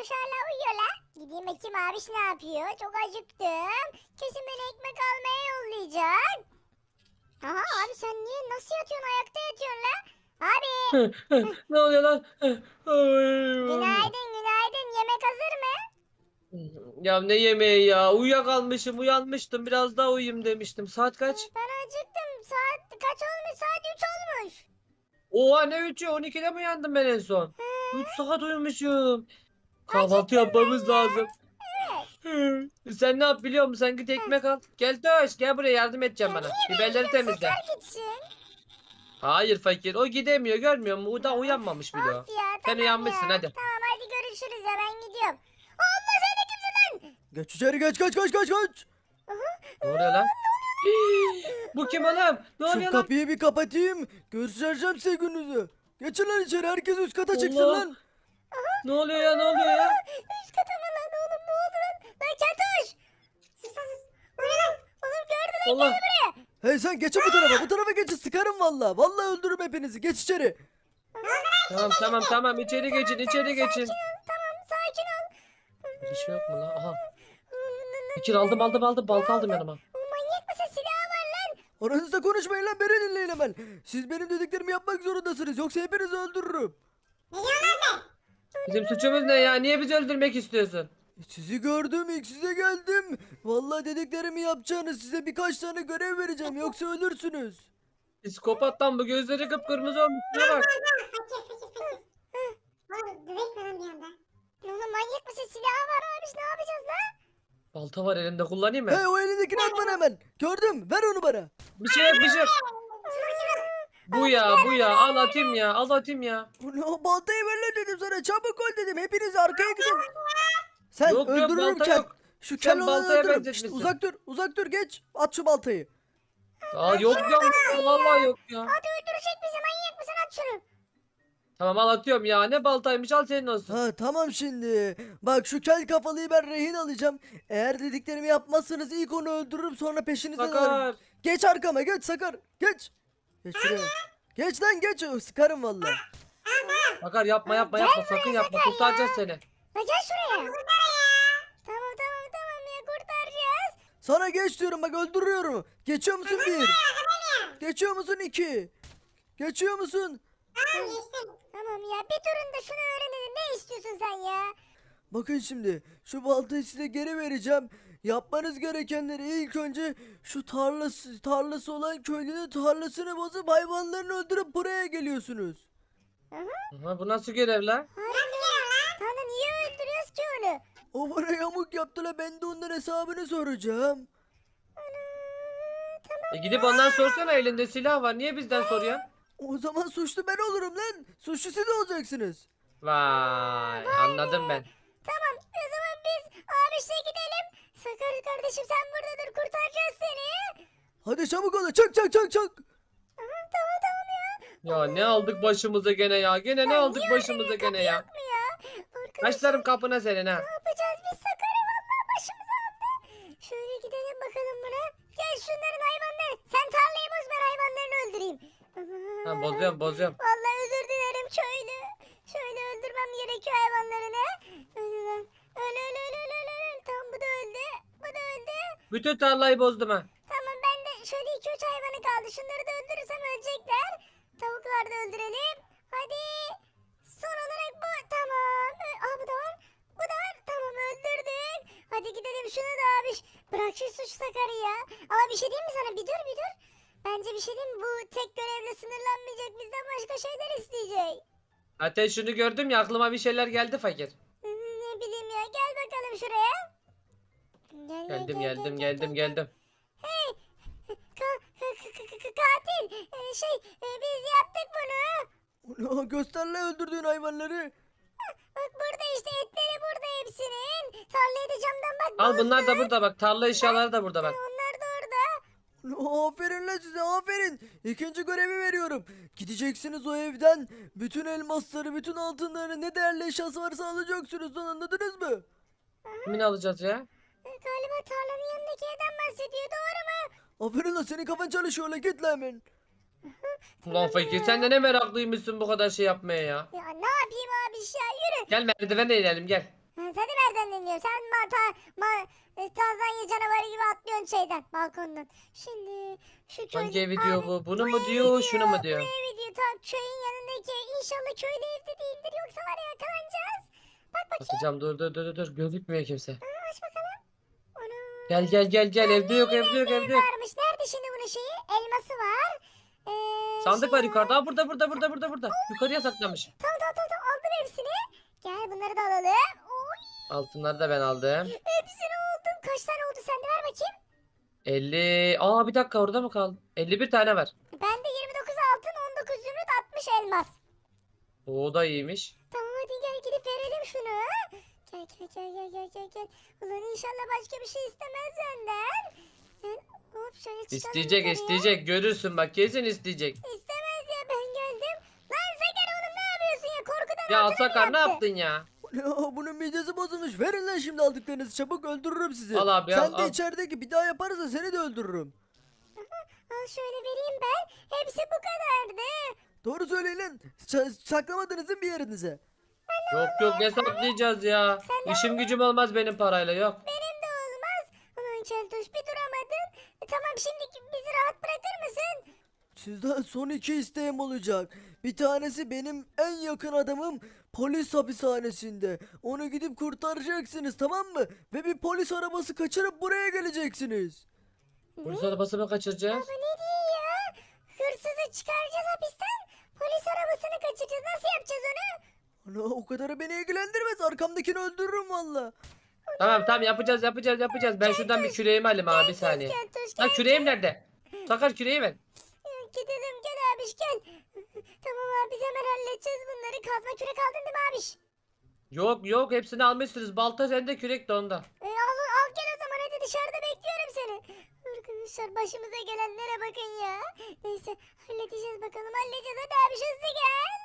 Fatoş hala uyuyor la. Gideyim bakayım abiş ne yapıyor. Çok acıktım. Kesin beni ekmek almaya yollayacak. Aha abi sen niye nasıl yatıyorsun ayakta yatıyorsun la? Abi ne oluyor lan? günaydın günaydın yemek hazır mı? Ya ne yemeği ya? Uyuyakalmışım, uyanmıştım. Biraz daha uyuyayım demiştim. Saat kaç? Ben acıktım. Saat kaç olmuş? Saat 3 olmuş. Oha ne 3'ü? 12'de mi uyandım ben en son? 3 saat uyumuşum. Kahvaltı yapmamız lazım. Sen ne yap biliyor musun? Sen git ekmek al. Gel Toş gel buraya yardım edeceğim bana. Biberleri temizle. Hayır fakir o gidemiyor görmüyor musun? O da uyanmamış bile o. Of ya Sen tamam uyanmışsın, ya. hadi. Tamam hadi görüşürüz ya ben gidiyorum. Allah sen de kimsin lan? Geç içeri geç geç geç geç geç. Ne oluyor lan? Bu kim oğlum? Ne Şu oluyor lan? kapıyı bir kapatayım. Göstereceğim size gününüzü. Geçin lan içeri herkes üst kata çıksın Allah. lan. Ne oluyor ya ne oluyor ya? Üst kata mı lan oğlum ne oldu lan? Lan Keltoş. O ne lan? Oğlum gördün lan Allah. Hey sen geçin bu tarafa bu tarafa geçin sıkarım valla. Vallahi öldürürüm hepinizi geç içeri. Tamam tamam tamam içeri geçin içeri geçin. Tamam sakin ol. Bir şey yok mu lan? Aha. Fikir aldım aldım aldım balta aldım yanıma. Manyak mısın silahı var lan? Aranızda konuşmayın lan beni dinleyin hemen. Siz benim dediklerimi yapmak zorundasınız yoksa hepinizi öldürürüm. Bizim suçumuz ne ya? Niye bizi öldürmek istiyorsun? Sizi gördüm ilk size geldim. Vallahi dediklerimi yapacağınız size birkaç tane görev vereceğim yoksa ölürsünüz. Psikopat lan bu gözleri kıpkırmızı olmuş. Şuna bak. Oğlum manyak mısın silahı var abi ne yapacağız lan? Balta var elimde kullanayım mı? Hey o elindekini at bana hemen. Gördüm ver onu bana. Bir şey yok bir şey yok. Bu ya bu ya al atayım ya al atayım ya. Ulan baltayı ver lan dedim sana çabuk ol dedim hepiniz arkaya gidin. Sen Yok, yok, öldürürüm balta kel. yok. Şu Sen kel olanı baltaya öldürürüm. benzetmişsin. Şşt, uzak dur uzak dur geç at şu baltayı. Aa yok ya vallahi yok ya. Hadi öldürecek bizi manyak mısın at şunu. Tamam al atıyorum ya ne baltaymış al senin olsun. Ha tamam şimdi. Bak şu kel kafalıyı ben rehin alacağım. Eğer dediklerimi yapmazsanız ilk onu öldürürüm sonra peşinizden alırım. Sakar. Geç arkama geç Sakar geç. Geç şuraya. Geç lan geç sıkarım valla. Sakar yapma yapma yapma sakın yapma kurtaracağız seni. La gel şuraya. Tamam tamam tamam ya kurtaracağız. Sana geç diyorum bak öldürüyorum. Geçiyor musun bir? Geçiyor musun iki? Geçiyor musun? Tamam ya bir durun da şunu öğrenelim ne istiyorsun sen ya? Bakın şimdi şu baltayı size geri vereceğim. Yapmanız gerekenleri ilk önce şu tarlası tarlası olan köylünün tarlasını bozup hayvanlarını öldürüp buraya geliyorsunuz. Aha, bu nasıl görev lan? Tamam niye öldürüyoruz ki onu? O bana yamuk yaptılar ben de onların hesabını soracağım. E gidip ondan sorsana elinde silah var niye bizden soruyorsun? O zaman suçlu ben olurum lan. Suçlu siz olacaksınız. Vay anladım ben. Tamam o zaman biz abişle gidelim. Sakar kardeşim sen burada dur kurtaracağız seni. Hadi çabuk olun çak çak çak çak. Tamam tamam tamam ya. Ya ne aldık başımıza gene ya gene ne aldık başımıza gene ya. Yok mu ya? Arkadaşlar Başlarım kapına senin ha. ne yapacağız biz Sakar'ı vallahi başımıza aldı. Şöyle gidelim bakalım buna. Gel şunların hayvanları. Sen tarlayı boz ben hayvanlarını öldüreyim. Ha bozuyorum bozuyorum. Bütün tarlayı bozdum ha. Tamam ben de şöyle iki üç hayvanı kaldı. Şunları da öldürürsem ölecekler. Tavukları da öldürelim. Hadi. Son olarak bu. Tamam. Aa bu da var. Bu da var. Tamam öldürdük. Hadi gidelim şunu da abi. Bırak şu suç sakarı ya. Ama bir şey diyeyim mi sana? Bir dur bir dur. Bence bir şey diyeyim mi? Bu tek görevle sınırlanmayacak. Bizden başka şeyler isteyecek. Zaten şunu gördüm ya aklıma bir şeyler geldi fakir. Hmm, Ne bileyim ya. Gel bakalım şuraya. Gel, gel, Geldim gel, geldim gel, geldim gel. geldim. Hey! Ka- ka- ka- ka- ka- katil! Ee, şey, e, biz yaptık bunu. Ulan göster lan öldürdüğün hayvanları. Bak burada işte etleri burada hepsinin. Tarlayı da camdan bak. Al bunlar da burada bak tarla eşyaları da burada bak. Onlar da orada. Ulan Aferin lan size aferin. İkinci görevi veriyorum. Gideceksiniz o evden. Bütün elmasları, bütün altınları ne değerli eşyası varsa alacaksınız lan anladınız mı? Kimin alacağız ya? Galiba tarlanın yanındaki evden bahsediyor. Doğru mu? Aferin lan senin kafan çalışıyor lan git lan hemen. Ulan fakir sen de ne meraklıymışsın bu kadar şey yapmaya ya. Ya ne yapayım abi ya yürü. Gel merdivene inelim gel. Ben seni nereden dinliyorum? Sen mata, ma, e, Tanzanya canavarı gibi atlıyorsun şeyden, balkondan. Şimdi şu köy... Hangi evi diyor bu? Bunu mu diyor, şunu mu diyor? Bu evi diyor. Tam köyün yanındaki ev. İnşallah köylü evde değildir. Yoksa var ya yakalanacağız. Bak bakayım. Bakacağım dur dur dur dur, dur. Gözükmüyor kimse. Aa, aç bakalım. Gel gel gel gel evde yok evde yok evde yok. varmış. Nerede şimdi bunun şeyi? Elması var. Ee, Sandık şey var yukarıda. Aa, burada burada burada burada burada. Yukarıya saklamış. Tamam tamam tamam tamam. aldım hepsini. Gel bunları da alalım. Oy, Altınları da ben aldım. hepsini aldım. Kaç tane oldu sende ver bakayım. 50. Aa bir dakika orada mı kaldı? 51 tane var. Bende 29 altın 19 zümrüt 60 elmas. O da iyiymiş. Tamam hadi gel gidip verelim şunu. Gel gel gel gel gel gel gel. Ulan inşallah başka bir şey istemez benden. Hop şöyle çıkalım İsteyecek yukarıya. isteyecek görürsün bak kesin isteyecek. İstemez ya ben geldim. Lan Sakar oğlum ne yapıyorsun ya korkudan Ya altına mı Sakar ne yaptı? yaptın ya? Ya bunun midesi bozulmuş. Verin lan şimdi aldıklarınızı. Çabuk öldürürüm sizi. Al abi, Sen al, de al. içerideki bir daha yaparsa seni de öldürürüm. Al şöyle vereyim ben. Hepsi bu kadardı. Doğru söyleyin lan. Sa- saklamadınız değil mi bir yerinize? Yok yok ne saklayacağız ya? İşim gücüm olmaz benim parayla yok. Benim de olmaz. Ulan Keltoş bir duramadın. E, tamam şimdi bizi rahat bırakır mısın? Sizden son iki isteğim olacak. Bir tanesi benim en yakın adamım polis hapishanesinde. Onu gidip kurtaracaksınız tamam mı? Ve bir polis arabası kaçırıp buraya geleceksiniz. Polis arabasını kaçıracağız. Bu ne diyor ya? Hırsızı çıkaracağız hapisten. Polis arabasını kaçıracağız. Nasıl yapacağız onu? Ana o kadarı beni ilgilendirmez. Arkamdakini öldürürüm valla. Tamam tamam yapacağız yapacağız yapacağız. Ben şuradan bir küreğimi alayım abi bir saniye. Gel. küreğim nerede? Sakar küreği ver. Gidelim gel abiş gel. tamam abi biz hemen halledeceğiz bunları. Kazma kürek aldın değil mi abiş? Yok yok hepsini almışsınız. Balta sende kürek de onda. E, al, al gel o zaman hadi dışarıda bekliyorum seni. Arkadaşlar başımıza gelenlere bakın ya. Neyse halledeceğiz bakalım halledeceğiz hadi abiş hızlı gel.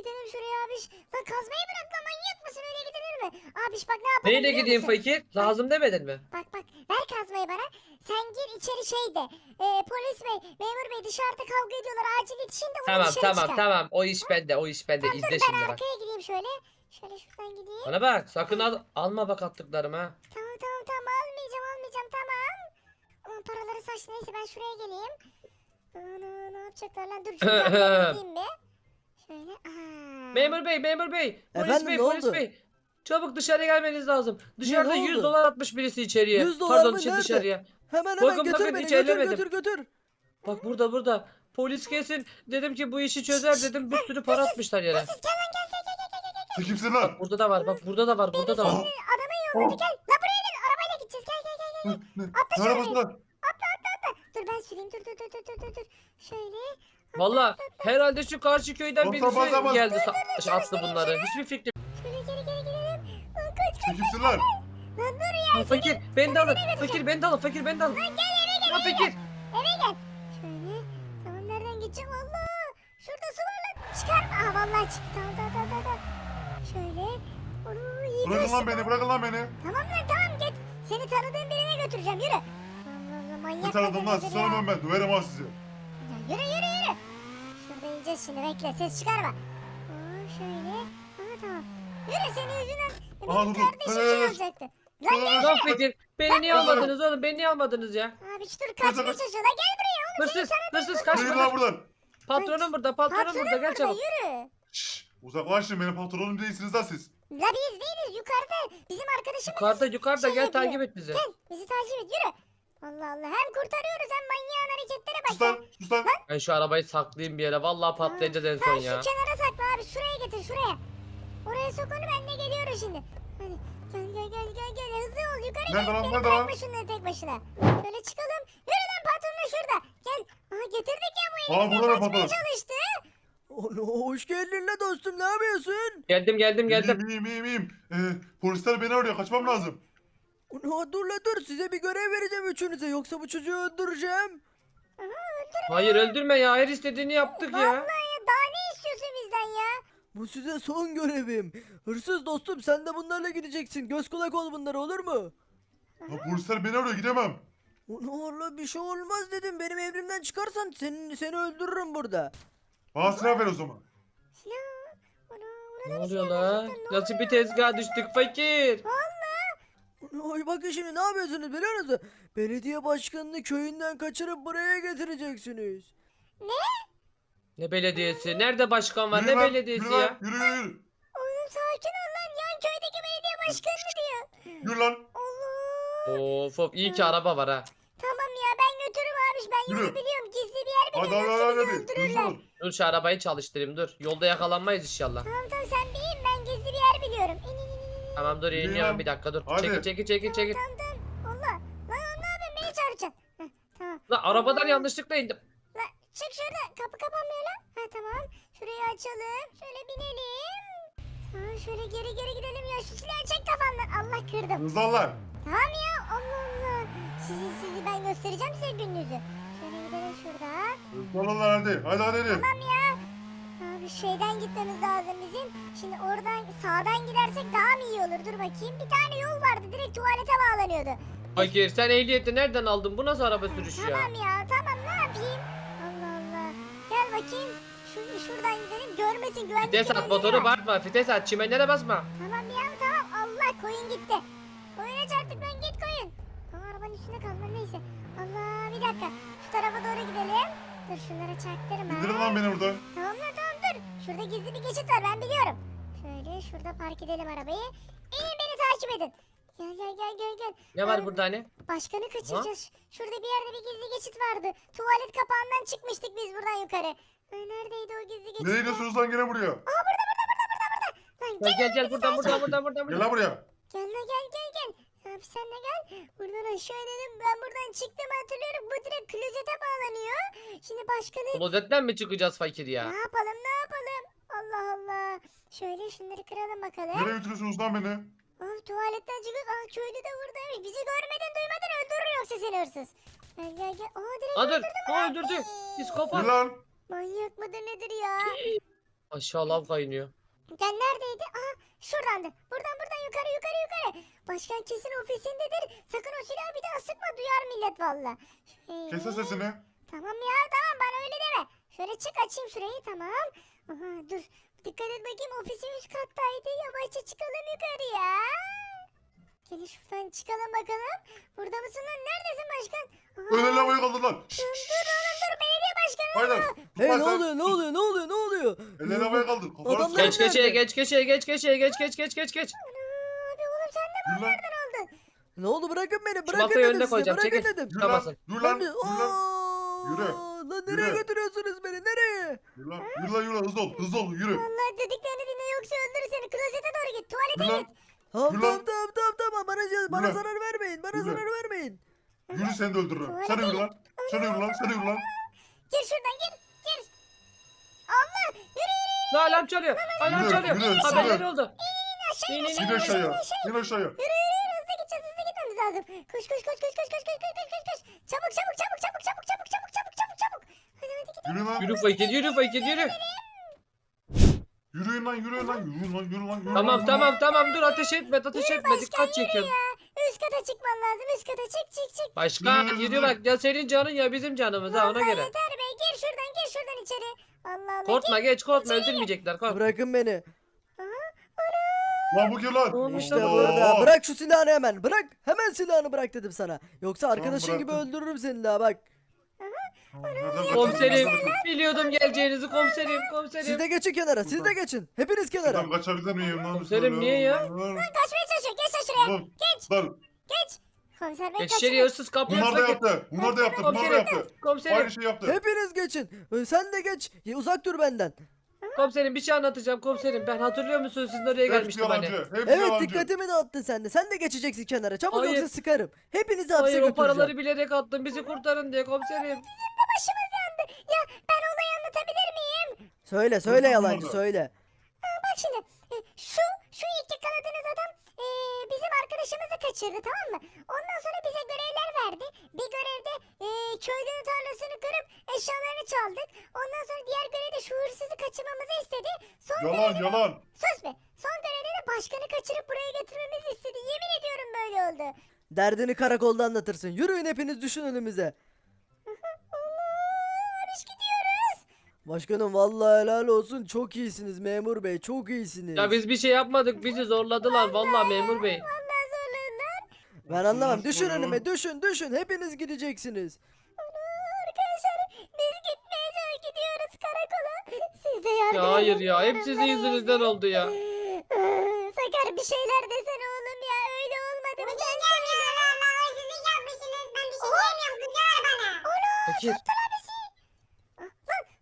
Gidelim şuraya abiş. Lan kazmayı bırak lan manyak mısın öyle gidilir mi? Abiş bak ne yapalım Neyle biliyor gideyim musun? fakir? Lazım demedin mi? Bak bak ver kazmayı bana. Sen gir içeri şey de. E, polis bey, memur bey dışarıda kavga ediyorlar. Acil yetişin de onu Tamam dışarı tamam çıkar. tamam. O iş bende o iş bende. Tamam, İzle dur, şimdi ben bak. arkaya gideyim şöyle. Şöyle şuradan gideyim. Bana bak sakın al, alma bak attıklarım ha. Tamam tamam tamam almayacağım almayacağım tamam. Aman paraları saç neyse ben şuraya geleyim. Ana, ne yapacaklar lan dur şuradan gideyim bir. Şöyle aa. Memur bey memur bey. Polis Efendim, bey ne polis oldu? bey. Çabuk dışarıya gelmeniz lazım. Dışarıda ne 100 oldu? dolar atmış birisi içeriye. 100 dolar Pardon mı? için Nerede? dışarıya. Hemen hemen Bakın, götür bakın, beni hiç götür ellemedim. götür götür. Bak burada burada. Polis kesin. Dedim ki bu işi çözer dedim. Bir sürü para atmışlar yere. Gel lan gel gel gel gel gel gel. Sen kimsin lan? Burada da var. Bak burada da var. Burada da var. Aa, Adama yolladı gel. La buraya gel arabayla gideceğiz gel gel gel gel. ne? Atla Ne arabası lan? Dur ben süreyim dur dur dur dur dur. Şöyle. Valla herhalde şu karşı köyden birisi geldi sa- şey, attı bunları. Hiçbir fikrim. Şöyle geri geri gidelim. Lan kaç Sen kimsin lan? lan dur ya. Fakir beni de alın. Fakir beni de alın. Fakir beni de alın. Gel eve gel fakir. eve gel. Şöyle. Tamam nereden gideceğim Allah. Şurada su var lan. Çıkarma. Aa vallahi çıktı. Tamam tamam tamam tamam. Şöyle. Onu iyi Bırakın kaçtı lan beni, bırakın lan beni. Tamam lan tamam git. Seni tanıdığım birine götüreceğim yürü. Allah Allah manyak Ne tanıdım lan? mıdır Siz nedir ya? tanımam ben. Döverim ha sizi. Ya Yürü yürü yiyeceğiz şimdi bekle ses çıkarma. Aa, şöyle. Aha tamam. Yürü senin yüzünden. Benim dur, dur. kardeşim şey olacaktı. Lan gel. Lan fakir. Beni niye almadınız oğlum? Beni niye almadınız ya? Abi dur kaçmaya Kaç- çalışıyor. Lan gel buraya oğlum. Hırsız. Hırsız Yürü kaçma. lan buradan. Patronum burada. Patronum Patronum burada. Gel çabuk. Yürü. Şşş. Uzaklaşın benim patronum değilsiniz lan siz. La biz değiliz yukarıda. Bizim arkadaşımız. Yukarıda yukarıda şey gel yapıyor. takip et bizi. Gel bizi takip et yürü. Allah Allah hem kurtarıyoruz hem manyağın. Sus lan. Sus lan. Ben şu arabayı saklayayım bir yere. Vallahi patlayacağız en son Ha, ya. Şu kenara sakla abi şuraya getir şuraya. Oraya sok onu ben de geliyorum şimdi. Hadi gel gel gel gel gel hızlı ol yukarı Nerede gel. lan, Beni nerede bırakma lan? şunları tek başına. Şöyle çıkalım. Yürü lan patronla şurada. Gel. Aha getirdik ya bu Aa, elimizden burada kaçmaya patron. çalıştı. Ana, hoş geldin la dostum ne yapıyorsun? Geldim geldim geldim. İyiyim iyiyim iyiyim iyiyim. Ee, polisler beni arıyor. Kaçmam lazım. Ana, dur la dur size bir görev vereceğim üçünüze yoksa bu çocuğu öldüreceğim. Hayır öldürme ya. Her istediğini yaptık Vallahi ya. ya daha ne istiyorsun bizden ya? Bu size son görevim. Hırsız dostum sen de bunlarla gideceksin. Göz kulak ol bunlara olur mu? Ya, polisler beni arıyor. Gidemem. Allah bir şey olmaz dedim. Benim emrimden çıkarsan seni, seni öldürürüm burada. Bana silah ver o zaman. Silah. Ne oluyor la? Nasıl bir tezgah düştük fakir? Oy bakın şimdi ne yapıyorsunuz biliyor musunuz? Belediye başkanını köyünden kaçırıp buraya getireceksiniz. Ne belediyesi? Nerede başkan var? Yürü Ne lan, belediyesi yürü lan, ya? Yürü yürü yürü. Oğlum sakin ol lan. Yan köydeki belediye başkanı diyor. Yürü lan. Allah. Of of iyi ki araba var ha. Tamam ya ben götürürüm abiş. Ben yolu Yürü. biliyorum. Gizli bir yer Hadi biliyorum. hadi Yoksa hadi bizi hadi. öldürürler. Ol. Dur şu arabayı çalıştırayım dur. Yolda yakalanmayız inşallah. Tamam tamam sen bir in. Ben gizli bir yer biliyorum. İn. in. Tamam dur iniyorum bir dakika dur. Hadi. Çekil çekil çekil çekil. Tamam tamam. Allah. Lan ne yapayım? Beni çağıracaksın. Heh, tamam. Lan arabadan yanlışlıkla indim. Lan çık şurada. Kapı kapanmıyor lan. Ha tamam. Şurayı açalım. Şöyle binelim. Tamam şöyle geri geri gidelim ya. Şu silahı çek kafamdan. Allah kırdım. Lan. Tamam ya. Allah Allah. Sizi sizi ben göstereceğim size gününüzü. Şöyle gidelim şuradan. Lan hadi. Hadi hadi hadi. Tamam ya. Abi şeyden gitmemiz lazım bizim. Şimdi oradan sağdan gidersek daha mı iyi olur? Dur bakayım. Bir tane yol vardı. Direkt tuvalete bağlanıyordu. Fakir sen ehliyeti nereden aldın? Bu nasıl araba sürüşü ya? Tamam ya. Tamam ne yapayım? Allah Allah. Gel bakayım. Şu, şuradan gidelim. Görmesin güvenlik. Vites at motoru var. bağırtma. Vites at çimenlere basma. Tamam ya tamam. Allah koyun gitti. Koyuna çarptık lan git koyun. Aa, arabanın üstünde kaldı neyse. Allah bir dakika. Şu tarafa doğru gidelim. Dur şunlara çaktırma. İndirin lan beni burada. Tamam lan tamam. Şurada gizli bir geçit var ben biliyorum. Şöyle şurada park edelim arabayı. İnin beni takip edin. Gel gel gel gel gel. Ne var Ee, burada hani? Başkanı kaçıracağız. Şurada bir yerde bir gizli geçit vardı. Tuvalet kapağından çıkmıştık biz buradan yukarı. Ee, neredeydi o gizli geçit? Nereye gidiyorsunuz lan gene buraya? Aa burada burada burada burada burada. Lan Gel gel gel buradan buradan buradan buradan. Gel lan buraya. Gel lan gel gel gel. Abi sen de gel. Buradan aşağı inelim. Ben buradan çıktım hatırlıyorum. Bu direkt klozete bağlanıyor. Şimdi başkanı Klozetten mi çıkacağız fakir ya? ne yapalım ne yapalım? Allah Allah. Şöyle şunları kıralım bakalım. Nereye götürüyorsunuz lan beni? Aa, tuvaletten çıkıp aa köylü de buradaymış. Bizi görmeden duymadan öldürür yoksa seni hırsız. Gel gel gel. Aa direkt Aa dur. öldürdü mü O lan? öldürdü. Yürü Psikopat. lan. Manyak mıdır nedir ya? Aşağı lav kaynıyor. Gel neredeydi? Aha şuradandı. Buradan buradan yukarı yukarı yukarı. Başkan kesin ofisindedir. Sakın o silahı bir daha sıkma duyar millet valla. Kes sesini. Tamam ya tamam bana öyle deme. Şöyle çık açayım şurayı tamam. Aha dur. Dikkat et bakayım ofisi üst kattaydı. Yavaşça çıkalım yukarıya. Gelin şuradan çıkalım bakalım. Burada mısın lan? Neredesin başkan? Öyle lavayı kaldır lan. Şşş. Dur dur oğlum dur belediye başkanı. Haydi. o. Hey ne oluyor ne oluyor ne oluyor ne oluyor? Elleri havaya kaldır. Kafanı sıkar. Geç geç geçeye geç geçeye geç geç geç geç geç. Ana, Abi oğlum sen de lan. onlardan oldun? Ne oldu bırakın beni Şu bırakın masayı dedim önüne size koyacağım, bırakın çekil. dedim. Yürü lan. Yürü lan. Yürü lan. Aa, Yürü. Lan nereye Yürü. götürüyorsunuz beni nereye? Yürü lan. Yürü lan yürü lan. Hızlı ol. Hızlı ol. Yürü. Vallahi dediklerini dinle yoksa öldürür seni. Klozete doğru git. Tuvalete Yürü lan. git. Tamam Yürü tamam lan. tamam tamam tamam bana, bana Yürü. zarar vermeyin bana Yürü. zarar vermeyin. Yürü seni de öldürürüm. Sen yürü lan. Sen yürü lan. Sen yürü lan. Gir şuradan gir. Gir. Allah. Yürü yürü. Ne alarm çalıyor? Alarm Yürü, çalıyor. yürü, Haberleri yürü. oldu. Aşağı İn, in in, aşağı İn in aşağıya. aşağı in. İn aşağıya. Yürü yürü yürü. Hızlı gideceğiz hızlı gitmemiz lazım. Koş koş koş koş koş koş koş koş koş koş koş. Çabuk çabuk çabuk çabuk çabuk çabuk çabuk çabuk çabuk çabuk. Hadi hadi gidelim. Yürü lan. Yürü fakir yürü fakir yürü. Yürüyün lan yürüyün lan. Yürüyün lan yürü lan. yürü Tamam lan. tamam tamam dur ateş etme ateş etme Başkan dikkat ya. Üst kata çıkman lazım. Üst kata çık çık çık. Başkan Yürü, yürü yürü. bak ya senin canın ya bizim canımız ha ona Vallahi göre. Yeter be. Gir şuradan gir şuradan içeri. Allah Allah. Korkma geç korkma öldürmeyecekler korkma. Bırakın beni. Lan bu kim lan? Ne olmuş İşte burada bırak şu silahını hemen bırak. Hemen silahını bırak dedim sana. Yoksa arkadaşın gibi bıraktım. öldürürüm seni daha bak. Komiserim biliyordum geleceğinizi komiserim Siz komiserim. de geçin kenara siz de geçin. Hepiniz kenara. Buradan kaçabilir miyim lan? Komiserim, niye ya? Lan, Kaçmaya çalışıyor. Geç sen şuraya. lan, Geç. lan. Geç. Komiser bey Geç kaçırıyor. hırsız kapıyı Bunlar da yaptı. Bunlar da yaptı. Bunlar da Komiserim yaptı. komiserim Aynı şey yaptı. Hepiniz geçin. Ee, Sen de geç. Ya, Uzak dur benden. Komiserim bir şey anlatacağım komiserim. Ben hatırlıyor musunuz sizin oraya Hepsi gelmiştim hani. yalancı. Hepsi Evet yalancı. dikkatimi dağıttın sen de. Sen de geçeceksin kenara. Çabuk Hayır. yoksa sıkarım. Hepinizi hapse Hayır o götüreceğim. paraları bilerek attım bizi kurtarın diye komiserim. Başımız yandı. Ya ben olayı anlatabilir miyim? Söyle söyle yalancı söyle. Bak şimdi e, şu şu ilk yakaladığınız adam bizim arkadaşımızı kaçırdı tamam mı? Ondan sonra bize görevler verdi. Bir görevde e, köylünün tarlasını kırıp eşyalarını çaldık. Ondan sonra diğer görevde şu hırsızı kaçırmamızı istedi. Son Yalan görevde de- yalan. Sus be. Son görevde de başkanı kaçırıp buraya getirmemizi istedi. Yemin ediyorum böyle oldu. Derdini karakolda anlatırsın. Yürüyün hepiniz düşün önümüze. Başkanım vallahi helal olsun. Çok iyisiniz memur bey. Çok iyisiniz. Ya biz bir şey yapmadık. Bizi zorladılar vallahi memur bey. Vallahi. Ben anlamam. Düşün önüme düşün düşün. Hepiniz gideceksiniz. Arkadaşlar biz gitmeye gidiyoruz karakola. Siz de yardım Ya hayır edin, ya hep sizin yüzünüzden oldu ya. Sakar bir şeyler desene oğlum ya öyle olmadı mı sen söyle. Fakir. Lan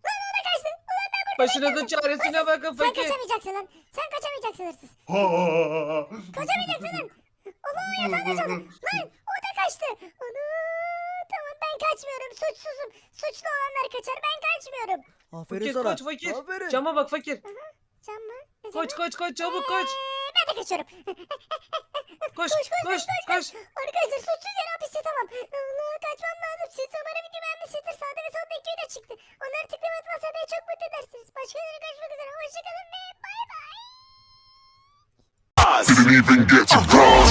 lan ona kaçtı. Ulan ben burada Başınızın çaresine bakın Sen fakir. kaçamayacaksın lan. Sen kaçamayacaksın hırsız. Kaçamayacaksın lan. Allah'ım yatağına çalın. Lan o da kaçtı. Ana tamam ben kaçmıyorum. Suçsuzum. Suçlu olanlar kaçar. Ben kaçmıyorum. Aferin Fakir sana. koş fakir. Aferin. Cama bak fakir. Can mı? Ne Koş canı? koş koş çabuk koş. Ee, ben de kaçıyorum. Koş koş koş. Arkadaşlar suçsuz yere hapiste tamam. Allah kaçmam lazım. Siz umarım güvenmişsinizdir. Sağda ve solda iki de çıktı. Onları tıklama atmazsa beni çok mutlu edersiniz. Başka yere görüşmek üzere. Hoşçakalın ve bay bay. Didn't even get to cross.